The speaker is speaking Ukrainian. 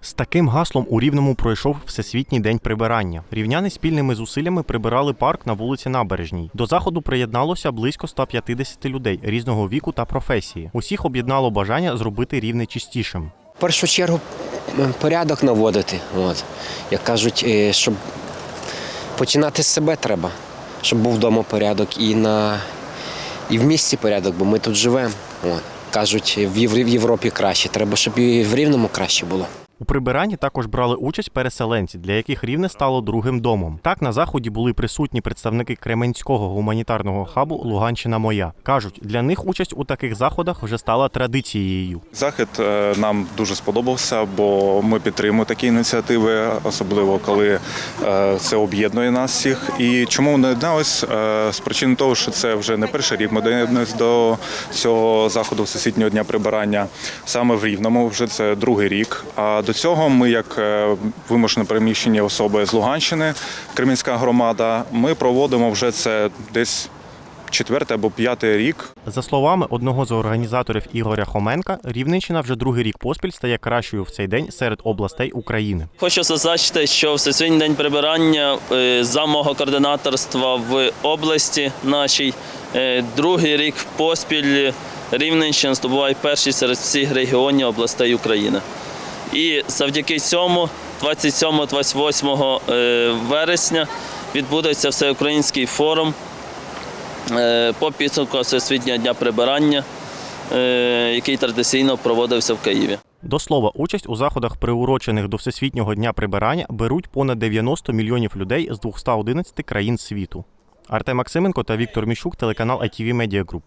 З таким гаслом у Рівному пройшов Всесвітній день прибирання. Рівняни спільними зусиллями прибирали парк на вулиці Набережній. До заходу приєдналося близько 150 людей різного віку та професії. Усіх об'єднало бажання зробити рівне чистішим. В першу чергу порядок наводити. От. Як кажуть, е, щоб починати з себе треба, щоб був вдома порядок і на і в місті порядок, бо ми тут живемо. От. Кажуть, в Євро- в Європі краще, треба, щоб і в Рівному краще було. У прибиранні також брали участь переселенці, для яких рівне стало другим домом. Так на заході були присутні представники Кременського гуманітарного хабу Луганщина Моя. кажуть, для них участь у таких заходах вже стала традицією. Захід е, нам дуже сподобався, бо ми підтримуємо такі ініціативи, особливо коли е, це об'єднує нас всіх. І чому ми доєдналися? Е, З причин того, що це вже не перший рік. Ми доєдналися до цього заходу Всесвітнього дня прибирання саме в Рівному. Вже це другий рік. А до цього ми, як е, вимушено переміщені особи з Луганщини, Кремінська громада, ми проводимо вже це десь четвертий або п'ятий рік. За словами одного з організаторів Ігоря Хоменка, Рівненщина вже другий рік поспіль стає кращою в цей день серед областей України. Хочу зазначити, що Всесвітній день прибирання е, за мого координаторства в області нашій е, другий рік поспіль Рівненщина здобуває перший серед всіх регіонів областей України. І завдяки цьому 27-28 е, вересня відбудеться всеукраїнський форум е, по підсумку Всесвітнього дня прибирання, е, який традиційно проводився в Києві. До слова, участь у заходах, приурочених до Всесвітнього дня прибирання, беруть понад 90 мільйонів людей з 211 країн світу. Артем Максименко та Віктор Міщук, телеканал ITV Media Group.